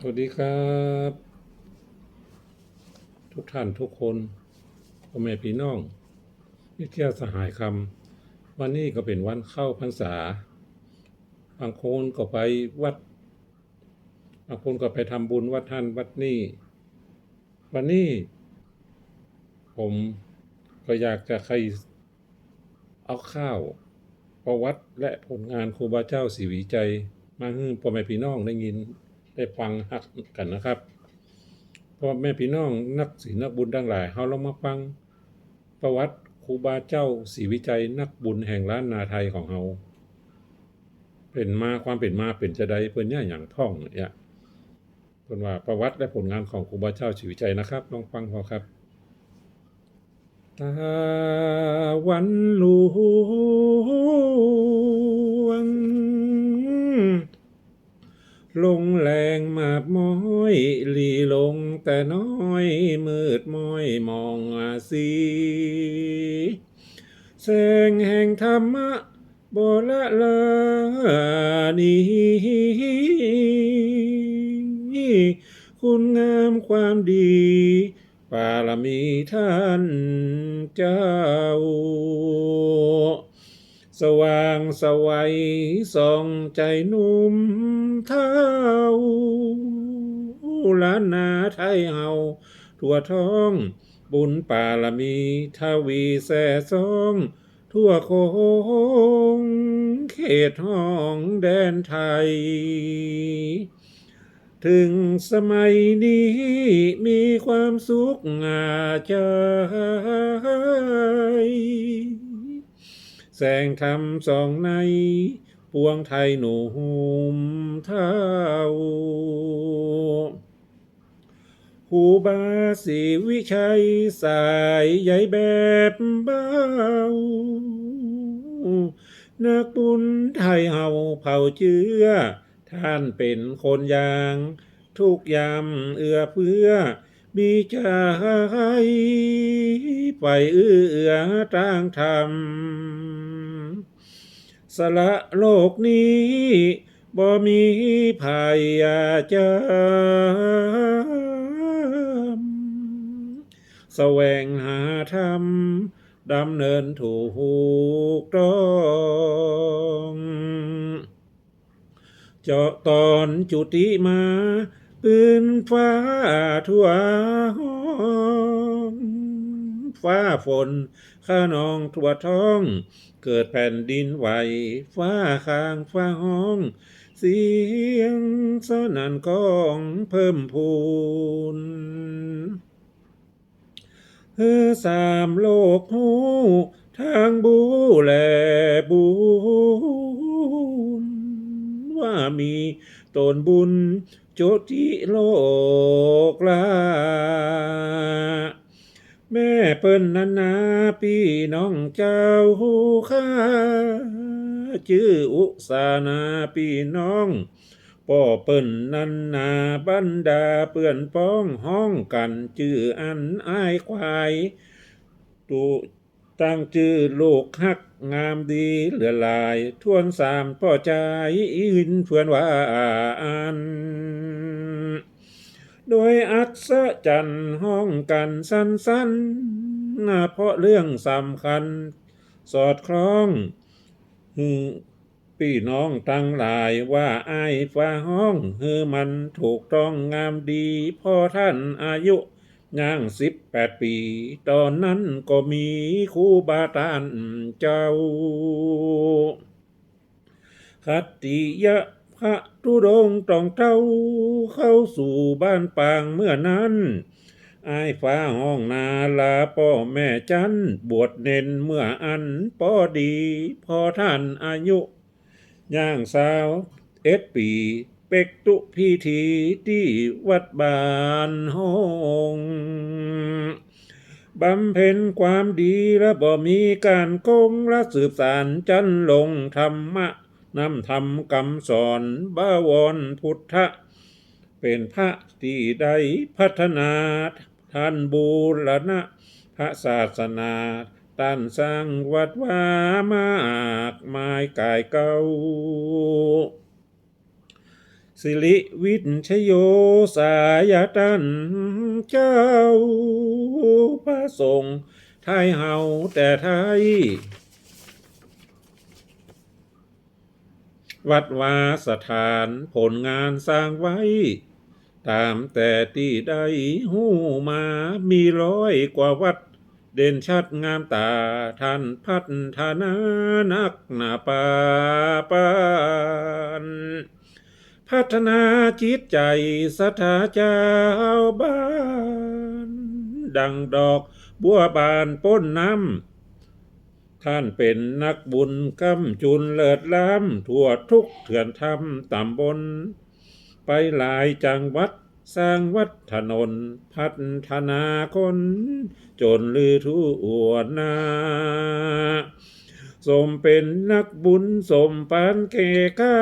สวัสดีครับ ทุกท่านทุกคนพ่อแม่พี่น้องมิเที่ยวสหายคำวันนี้ก็เป็นวันเข้าพรรษาบางคนก็ไปวัดบางคนก็ไปทำบุญวัดท่านวัดนี้วันนี้ผมก็อยากจะใครเอาข้าว ประวัติและผลงานครูบาเจ้าศรีวิจัย มาให้พ่อแม่พี่น้องได้ยิน ได้ฟังฮักกันนะครับพ่อแม่พี่น้องนักศีลนักบุญทั้งหลายเฮาลองมาฟัง ประวัติครูบาเจ้าศรีวิจัยนักบุญแห่งล้านนาไทยของเฮาเป็นมาความเป็นมาเป็นจะใดเพิ่นเนี่ยอย่างท่องเนี่ยเพิ่นว่าประวัติและผลงานของครูบาเจ้าศรีวิจัยนะครับลองฟังพอครับตาวันหลวง ลงแรงมาบม้อยลีลงแต่น้อยมืดม้อยมองอาสีแสงแห่งธรรมะบละลานีคุณงามความดีปารมีท่านเจ้า สว่างสวัยส่องใจหนุ่มเท่าล้านนาไทยเฮาทั่วท้องบุญปารมีทวีแส่ซองทั่วโคงเขตห้องแดนไทย ถึงสมัยนี้มีความสุขงาใจ แสงธรรมสองใน ปวงไทยหนุ่มเท่าหูบาสีวิชัยสายใหญ่แบบเบานักบุญไทยเฮาเผ่าเชื้อท่านเป็นคนอย่าง ทุกยามเอื้อเพื่อ มีใจไปเอื้อตางธรรม สละโลกนี้บ่มีภัยอาจามแสวงหาธรรมดำเนินถูกต้องเจาะตอนจุติมาปืนฟ้าทั่วห้อง ฟ้าฝนข้านองทั่วท้อง เกิดแผ่นดินไหว ฟ้าข้างฟ้าห้อง เสียงสนั่นก้องเพิ่มพูนเออสามโลกหูทางบูแลบุญว่ามีตนบุญโจติโลกลา แม่เปิ้นนันนาพี่น้องเจ้าหูข้าชื่ออุสานาพี่น้องป่อเปิ้นนันนาบรรดาเปื่อนป้องห้องกันชื่ออันอ้ายควายตุตั้งชื่อลูกฮักงามดีเหลือลาย ทวนสามพ่อใจอินเพื่อนว่าอัน โดยอัศจรรย์ห้องกันสั้นๆนะเพราะเรื่องสำคัญ สอดคล้องพี่น้องตั้งหลายว่าไอ้ายฟ้าห้องฮือมันถูกต้องงามดีพ่อท่านอายุย่างสิบแปดปี ตอนนั้นก็มีครูบาตานเจ้า คัตติยะ พระทุดงตรองเต้าเข้าสู่บ้านปางเมื่อนั้นอายฟ้าห้องนาลาพ่อแม่จันบวชเน้นเมื่ออันพอดี พอท่านอายุ ย่างสาว เอ็ดปี เป็กตุพิธีที่วัดบานห้องบำเพ็ญความดีและบ่มีการโกงและสืบสารจันลงธรรมะ นำธรรมคำสอนบาวรพุทธะ เป็นพระที่ได้พัฒนาท่านบูรณะ พระศาสนาต้านสร้างวัดวามากมายกายเก่าสิริวิทชโยสายตันเจ้า พระสงฆ์ไทยเฮาแต่ไทย วัดวาสถานผลงานสร้างไว้ ตามแต่ที่ได้หูมามีร้อยกว่าวัด เด่นชัดงามตาท่านพัฒนานักหนาปาปานพัฒนาจิตใจสถาเจ้าบ้าน ดังดอกบัวบานป้นน้ำ ท่านเป็นนักบุญกำจุนเลิศล้ำทั่วทุกเถื่อนธรรมตำบล ไปหลายจังหวัดสร้างวัดถนน พัฒนาคน จนลือทั่วหนาสมเป็นนักบุญสมปานเกกา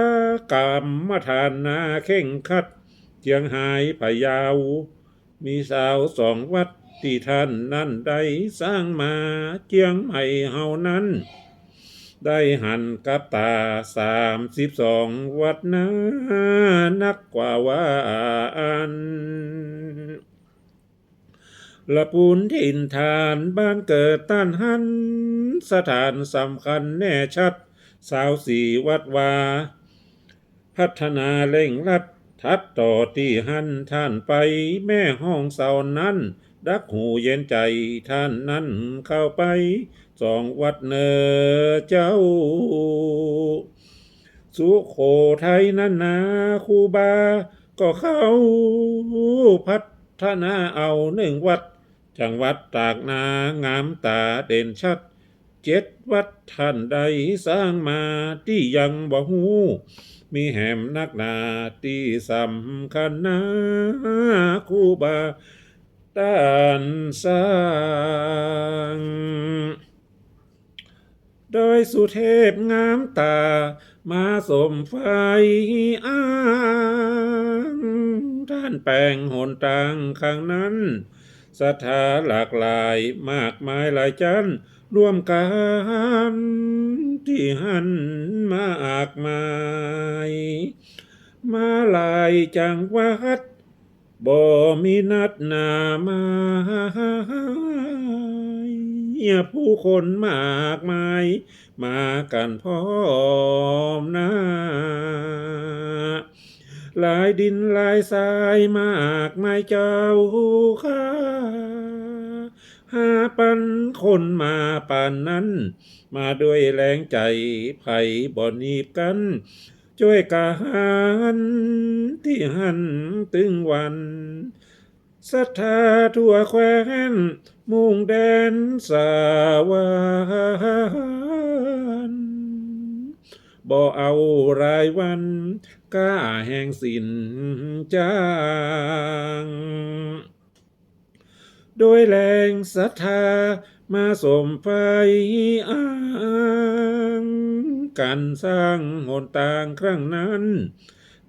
กรรมฐานนาเข่งคัดเจียงหายพะยาว มีสาวสองวัด ที่ท่านนั้นได้สร้างมาเจียงใหม่เฮานั้น ได้หันกับตาสามสิบสองวัดนะนักกว่าว่าอันละปูนถิ่นฐานบ้านเกิดต้านหัน สถานสำคัญแน่ชัด สาวสี่วัดวา พัฒนาเร่งรัด ทัดต่อที่หันท่านไปแม่ห้องเสานั้น ดักหูเย็นใจท่านนั้นเข้าไปสองวัดเนอเจ้า สุโขทัยนั้นนาคูบา ก็เข้าพัฒนาเอาหนึ่งวัด จังหวัดตากนางามตาเด่นชัด เจ็ดวัดท่านใดสร้างมาที่ยังบ่หูมีแหมนักนาที่สำคัญนะคูบา ด้านสร้างโดยสุเทพงามตา มาสมไฟอ้างท่านแปลงหนต่างข้างนั้นศรัทธาหลากหลายมากมายหลายจันร่วมกันที่หันมาอากมาย มาหลายจังวัด บ่มีนัดหนามาผู้คนมากมาย มากันพร้อมหน้า หลายดินหลายสายมากมายเจ้าข้าหาปันคนมาป่านนั้น มาด้วยแรงใจไผ่บ่นีบกัน ช่วยกาหันที่หันตึงวันศรัทธาทั่วแคว้น มุ่งแดนสาวานบ่เอารายวันกล้าแห่งสินจางโดยแรงศรัทธามาสมไฟอ้าง การสร้างหนต่างครั้งนั้น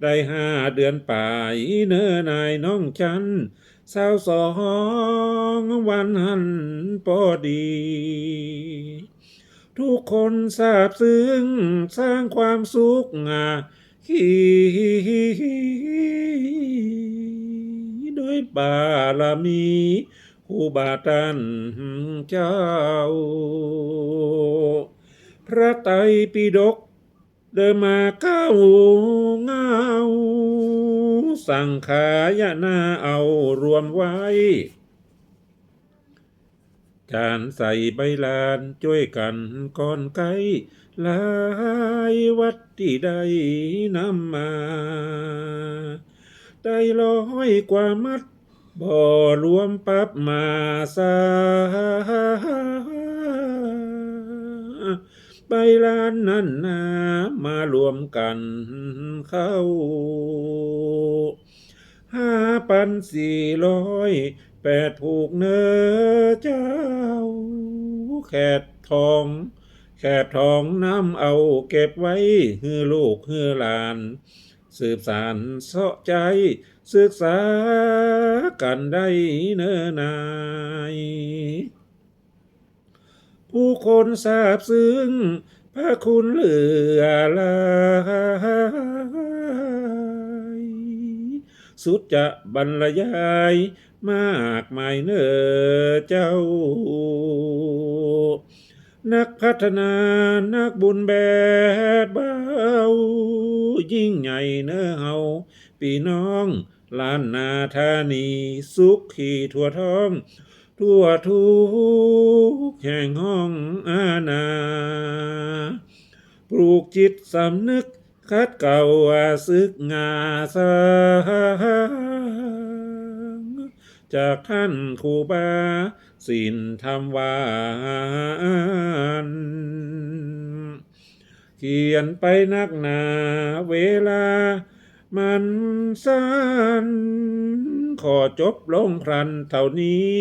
ได้ห้าเดือนป่ายเนื้อนายน้องฉันสาวสองวันหันพอดี ทุกคนทราบซึ้งสร้างความสุขงาขีโดยบารมีคูบาตันเจ้า พระไตรปิฎกเดินมาเก้าเงาสังขายนาเอารวมไว้การใส่ใบลานช่วยกันก่อนไกลลายวัดที่ได้นำมา ได้ร้อยกว่ามัดบ่รวมปับมาสา ใบลานนั้นนามารวมกันเข้าห้าพันสี่ร้อยแปดผูกเนื้อเจ้า แขดทอง แขดทองน้ำเอาเก็บไว้ฮือลูกฮือหลาน สืบสารเสาะใจ ศึกษากันได้เนิ่นนาย ผู้คนทราบซึ้งพระคุณเหลือหลายสุดจะบรรยายมากมายเนอเจ้า นักพัฒนานักบุญแบบเบายิ่งใหญ่เนอเฮาพี่น้องล้านนาธานีสุขขีทั่วท้อง ทั่วทุกแห่งห้องอาณาปลูกจิตสำนึกคัดเก่าอาซึกงาสางจากท่านครูบาสินธรรมวานเขียนไปนักหนาเวลามันสั้นขอจบลงพรันเท่านี้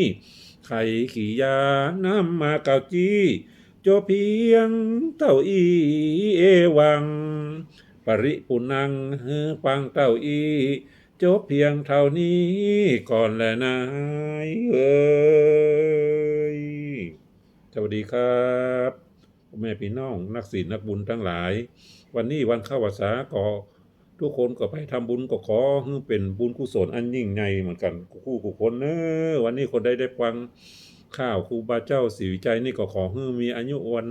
ไข่ขี่ยาน้ำมาเก่าจีจบเพียงเท่าอีเอวัง ปริปุนังเฮือปังเต้าอีจบเพียงเท่านี้ก่อนแหละนายเอ้ยสวัสดีครับแม่พี่น้องนักศีลนักบุญทั้งหลาย วันนี้วันเข้าพรรษาก็ ทุกคนก็ไปทำบุญก็ขอให้เป็นบุญกุศลอันยิ่งใหญ่เหมือนกันคู่คู่คนเนอวันนี้คนได้ได้ฟังข้าวครูบาเจ้าสีวิจัยนี่ก็ขอให้มีอายุวัน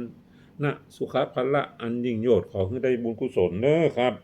นะสุขภาละอันยิ่งโยดขอให้ได้บุญกุศลเนอครับ